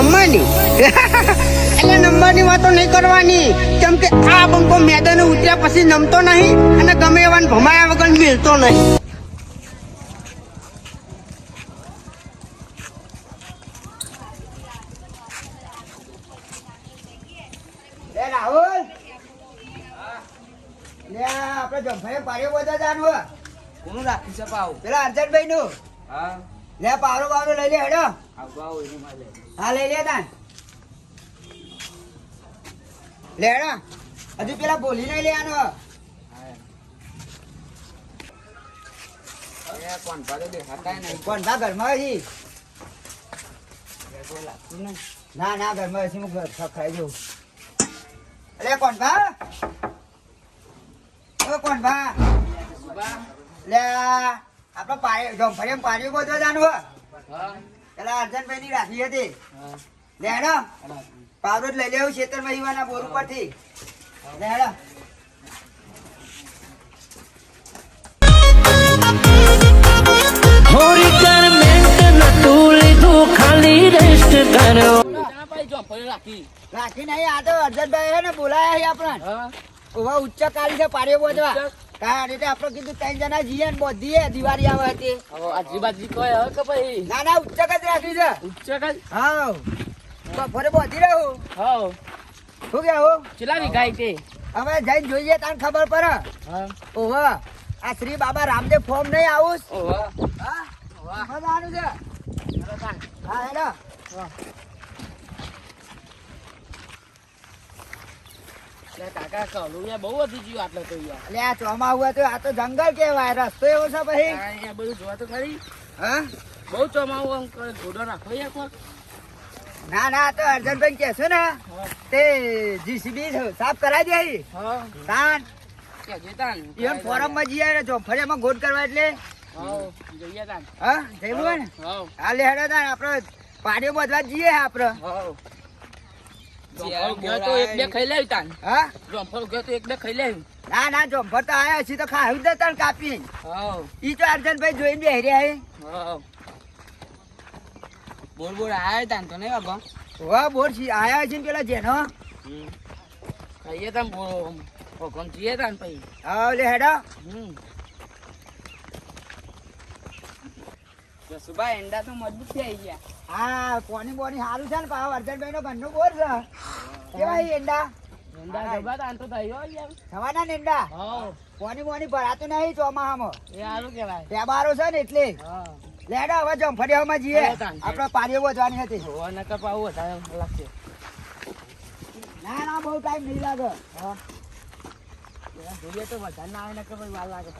નંબરની એટલે નમવાની વાતો નહીં કરવાની. કેમ કે આ બંકો મેદાને ઉતર્યા પછી નમતો નહીં અને ગમે એવાને ભમાયા વગર મિલતો નહીં. રાહુલ. આપણે જમભાઈ પાડ્યો બધા જાણવું હે. કોનું રાખી છે પાવ? પેલા અર્જનભાઈ નું હા. લે પારો પાવડો લઈ લે હેડો. લે હા લઈ લે તાન. લે હેડો. હજુ પેલા બોલી નહીં લેવાનો. આનો એ કોણ પાડે દેખાતા નહીં. કોણ ભા ઘરમાં હજી? ના ના ઘરમાં હજી હું ખાઈ જઉં. અરે કોણ ભા? ઓ કોણ ભા? સુબા લે આપણે પાડ્યો જમફળી પાડ્યું બધો હે. પેલા અર્જનભાઈ ની રાખી હતી. લેડો પાવડો જ લઈ લેવું ખેતરમાં યુવાના બોર ઉપરથી કર્યો રાખી. નહીં આ તો અર્જનભાઈ હે ને બોલાયા આપણા આપણને. ઉચ્ચ કાલી છે પાડ્યો બોધવા. ઉચ્ચ? આપણે કીધું ત્રણ જણા જઈએ ને બોધીએ દિવાળી આવે હતી હવે કોઈ હવે કે ભાઈ? ના ના ઉચ્ચ જ રાખી છે. હા બપોરે બોધી રહું. હા શું કેવું કેટલા ગાય તે? હવે જઈને જોઈએ તાને ખબર પડે. ઓહો આ શ્રી બાબા રામદેવ ફોર્મ નહીં આવું? ઓવા હા? મજાનું છે? હા હેડો લે કાકા કહું બહુ વધી ગયું આટલે તો યાર. એટલે આ ચોમા હુआ તો આ તો જંગલ કેવાય રસ્તો એવો છે પછી આ બધું જોવા તો ખરી. હા? બહુ ઘોડો યાર કોક. ના ના તો અર્જનભાઈ ને તે જીસીબી સાફ કરાવી દે હા. તાન. ફોરમમાં જઈએ ને ચોફળિયામાં ગોળ કરવા એટલે? જઈએ તા હા જઈવું હોય હા. હા લે હેડો તાન આપણે પાડીઓ બધવા જઈએ આપણે. હા. તો એક બે ખાઈ લેવી તાન. હા? જોંફળ ગયો તો એક બે ખાઈ લેવી. ના ના ચોફર તો આયા છીએ તો ખાવી દે તાન કાપી હા ઈ તો અર્જનભાઈ જોઈને બેહી રહ્યા હા. બોલ બોલ આયા તાન તો નહીં બાબા વાહ બોર છી આયા છે ને પેલા જેનો. ખાઈએ તાન બોલ ઓકમ જીએ તાન પછી. હા લે હેડો. હમ. સુબા એંડા તો મજબૂત થઈ ગયા. હા કોની બોની સારું છે ને પાછા અર્જનભાઈ નો ઘરનું બોર છે. કેવા એંડા એંડા જબા તાન થયો યાર. થવાના ને એંડા હા. કોની બોની ભરાતું નહીં ચોમાહામાં. એ સારું કહેવાય. છે ને એટલે. હા. લેડો હવે જમફળિયામાં જઈએ. આપણે પારીઓ વધવાની હતી. જોવા નકર પાવું વધારે લાગશે. ના ના બહુ ટાઈમ નહીં લાગે. હા. જોઈએ તો વધારે ના આવે નકર પછી વાર લાગે.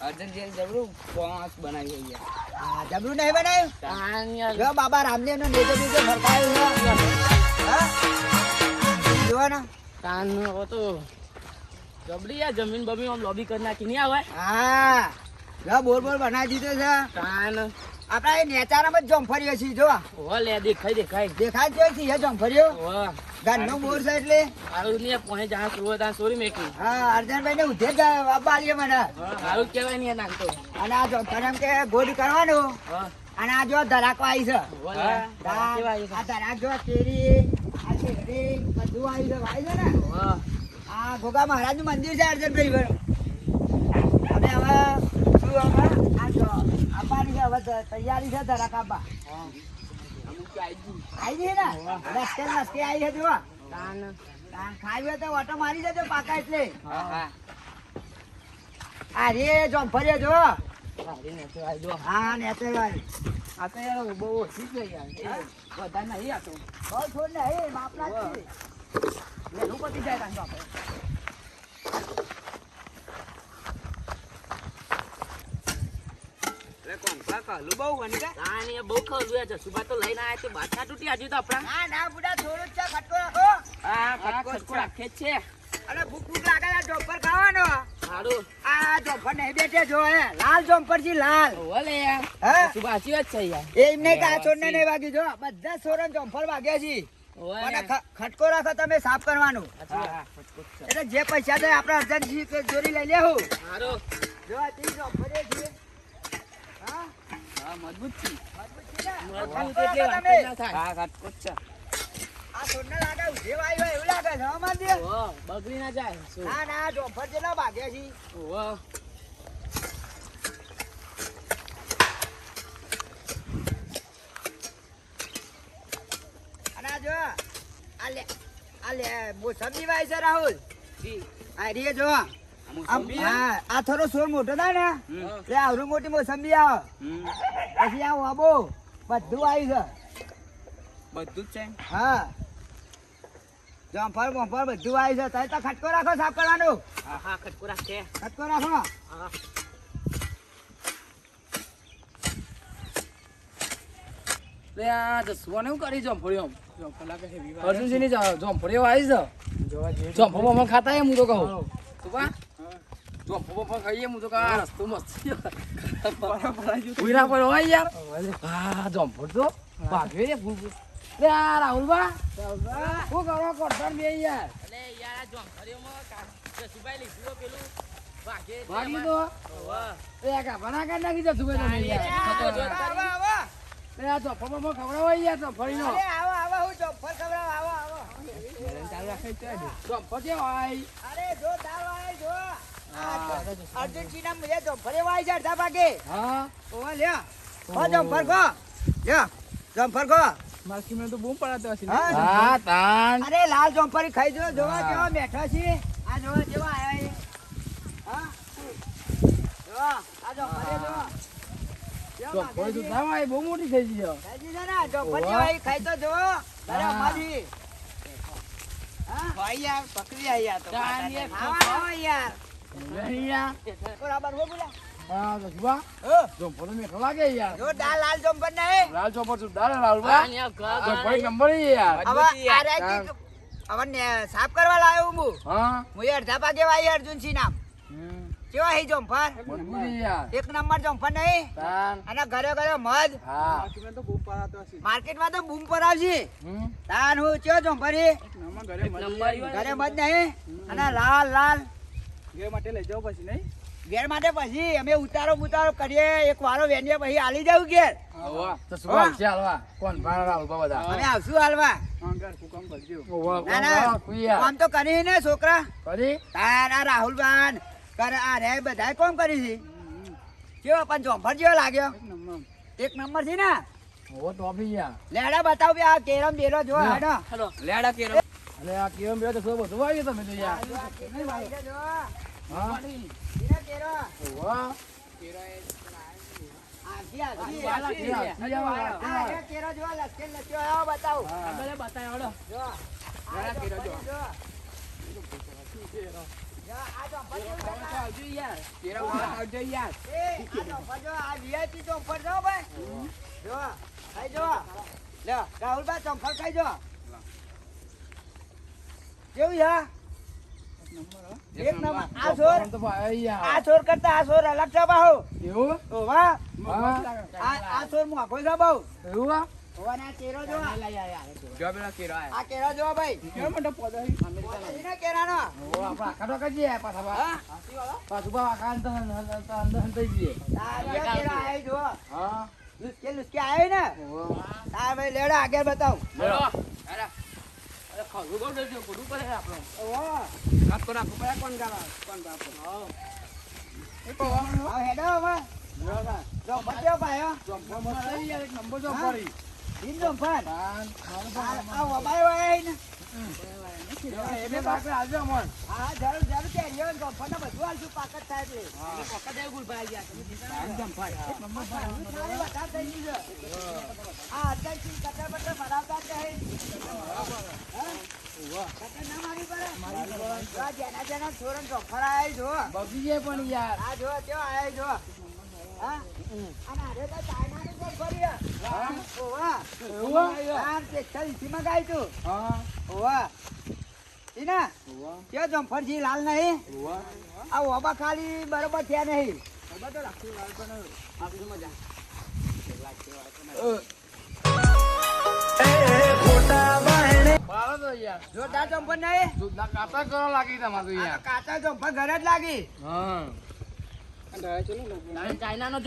અર્જન જેલ જબરું પોસ બનાવી છે હા જબરું નહીં બનાવ્યું જો. બાબા રામદેવ નો નેજો બીજો ફરકાયું જુઓ ને. તાન હો તો જબરી યાર જમીન બમીન લોબી કરી નાખી. નહીં આવે? હા. બોર બોર બનાવી દીધો છે. તાન. આપણા એ નેચારામાં જ જમફળીઓ છીએ જો ઓ લે દેખાય દેખાય. દેખાય છે છીએ એ જમફળીઓ હો ઘરનો બોર છે એટલે? હારું ને પોહે જ્યાં સુરવો ત્યાં સોરી મેકી હા અર્જનભાઈ ને ઉધે જ બાલીએ મને. હારું કહેવાય ને નાખતો અને આ જમફળ એમ કે ગોડી કરવાનું? અને આ જો ધરાકો આવી છે. આ ધરાક જો કેરી આ શેરડી બધું આવી છે ભાઈ છે ને? આ ગોગા મહારાજનું મંદિર છે અર્જનભાઈ હવે હવે તૈયારી છે આવી છે ને ઓટો મારી જજો પાકા એટલે હા હા આ રે જો ને જો હા આ તો બહુ ઓછી છે યાર બધા નહીં આ તો બહુ છોડ ને તાન તો આપણે તાન બહુ ખવડ્યું છે સુબા તો લઈને આયા તે બાદશાહ તૂટી હજી તો આપણા. ના ના બુડા થોડું છે ખટકો રાખો. હા ખટકો ખટકો રાખે છે. અને ભૂખ ભૂખ લાગે છે જોફર ખાવાનો. સારું આ જોફર નહીં બેઠે જો હે. લાલ જોફર છે લાલ ઓવે યાર સુબા સાચી વાત છે યાર એમ નહીં કે આ છોડને નહીં વાગ્યું જો. બધા સોરન જોફર વાગ્યા છે. ખટકો રાખો તમે સાફ કરવાનું. એટલે જે પૈસા થાય આપણે અર્જનજી કે લઈ લેવું સારું જો ત્રીસ જોફર છે. હા મજબૂત છે. મજબૂત એટલે વાત ના હા કાટકોટ છે. આ છોડને લાગે ઉધેવ આવ્યો એવું લાગે છે હો માનજી? ઓહો, બગડી ના જાય ના ના જોફર જેટલા ભાગ્યા છે. ઓહો. જો આ લે આ લે મોસંબી વાય છે રાહુલ. જી. આ રીએ જો. આ થોડો સોર મોટો થાય ને. એટલે આવડું મોટી મોસંબી આવે. પછી આ વાબો બધું આવ્યું બધું જ છે? છે હા. જંફર બંફર બધું આવ્યું છે. તારે તો ખટકો રાખો સાફ કરવાનું. હા હા ખટકો રાખે ખટકો રાખો. હા. લે આ જસવાને હું કરી જમફળી આમ જોફર લાગે છે વિવાહ. અર્જુનસિંહની જ- જમફળીઓ આવી છે. જમફળ બમફળ ખાતા હોય હું તો કહું. તું કા જમફળ બમફળ ખાઈએ હું તો આ રસ્તો મસ્ત. ઉઈરા પર હોય યાર હા જમફળ તો ભાગવે રે ફૂલ ફૂલ. લે આ રાહુલબા શું કરો કરતા બે યાર અલે યાર કા- જસુભાઈ લીધું પેલું ભાગી તો ઓહો. એ કાપા કાઢ નાખી જશું ભાઈ તમે આ બમફળ ખવડાવો યાર અરે આવો આવો હું જંફર ખવડાવું આવો આવો છે ભાઈ અરે જો દાવ આવે જો આ મુજે તો ફરે વાય છે અડધા ભાગે હા. ઓવા લ્યો જમ ફરકો લ્યા જમ ફરકો માસી માર્કેટમાં તો બૂમ પડાતો હશે? હા. તાન. અરે લાલ જંફરી ખાઈ જો. જોવા. કેવા બેઠા છે. આ જોવા જેવા આયા છે. હા. આ જો. તો ભાઈ બહુ મોટી થઈ ગઈ છે. ખાઈ ને. જંફર ઓવા. ખાઈ તો જો. અરે હા. હા. ભાઈ યાર પકડી તો યાર. બરાબર હો બોલા તો લાગે યાર. જો દાલ લાલ જંફર નહીં લાલ ચોપર સુધારે લાલભા. આ ન્યા ઘા- નંબર યાર. હવે આ રાજી હવે સાફ કરવા લાવ્યો હું હા. હું અડધા ભાગે વાઈ અર્જુનસિંહ નામ. કેવા હી યાર. એક નંબર જંફર નહીં અને ઘરે ઘરે મધ માર્કેટમાં તો બૂમ પર આવશે તાન હું ઘરે મધ નહીં અને લાલ લાલ ઘેર માટે લઈ પછી નહીં? ઘેર માટે પછી અમે ઉતારો ઉતારો કરીએ એક વારો વેણીએ પછી આલી જાવ ઘેર. હાલવા. કોણ બધા. અમે આવશું હાલવા. ના ના. કામ તો કરી ને છોકરા. કરી? તાર આ રાહુલબાન કરે આ રે બધા કોમ કરી છે. કેવો પણ જોફર જેવો લાગ્યો. એક નંબર. છે ને? લેડા બતાવ બે આ કેરમ બેરો જો હેડો. હલો લેડા કેરો અલે આ કેમ બે તો શું બધું વાગ્યું તમે તો યાર. રાહુલભાઈ જંફર ખાઈ જો. કેવું છે? એક નંબર. આ છોર. આ છોર કરતા આ છોર અલગ છે બાહુ. એવું? ઓ વાહ. આ આ છોર મોઘો છે બહુ. એવું આ? ઓવા ને આ કેરો જો. જો પેલા કેરો આ કેરો જો ભાઈ. કેમ મોટો પોદો હી કેરાનો. ઓવો, આપણે આખા ટોકા જઈએ પાછા પા- પાછું પા આખા અંદર અંદર અંદર અંદર થઈ જઈએ. આ કેરો આયો જો. હા? લુસકે લુસકે આયો ને. ઓવો. તાર ભાઈ લેડો આગળ બતાવ. ખરું દેજો ખરું પડે આપણો ઓવા. કાટકો રાખો પડે કોણ ગાવા કોણ બાપો આવ હેડો હવે. જો બચ્યો છે યાર, નંબર જો પડી. ઈન જંફર. તાન, મારું આ આ વબાયો હોય ને. એને તો આવજો અમર. હા જરૂર જરૂર કે લ્યો ને જંફરને બધું આલશું પાકત થાય એટલે. પકડ દે ગુલભાઈ યાર તમે તારી વધારે થઈ ગઈ છે. આ અત્યારથી કચરા બચરા ભરાવતા જ નહીં. હા? કચરા ના મારવી પડે? જો આ જેના જેના છોરાને જંફર આયા જો. પણ યાર આ જો કેવો આયા જો. છે લાલ નહીં આ ઓબા ખાલી બરોબર થયા નહીં જોરદાર જંપર નહીં કાંટા કરવા લાગી તમારે કાચા જમ્પર ઘરે જ લાગી હા. ચાઇનાનો.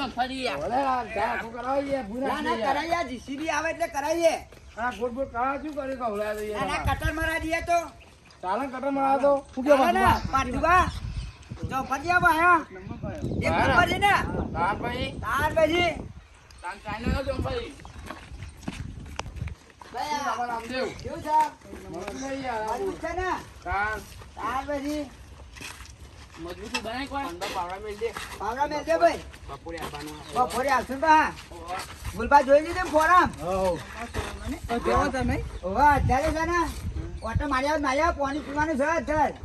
કરાઈએ જીસીબી આવે એટલે કરાઈએ ગોળ કાળા શું કરે કવડાય તો ના ના કટર મરા દઈએ તો. ચાલે કટરમાં તો? શું કે ચાલે ને પાટીબા. જો ફરિયા એક નંબર ને તાર ભાઈ તાર પછી. તારે ચાઇનાનો જમ્પર ભાઈ રામદેવ કેવું છે? આ ને? તાર. તાર પછી. મજબૂત બનાય કોઈ? અંદર પાવડા મેલ દે. પાવડા મેલજે ભાઈ. બપોરે આવવાનું બપોરે આવશું બા ગુલબા જોઈ લીધું ફોરમ? તમે ઓવા અત્યારે છે ને ઓટો માર્યા માર્યા પાણી પીવાનું છે અત્યારે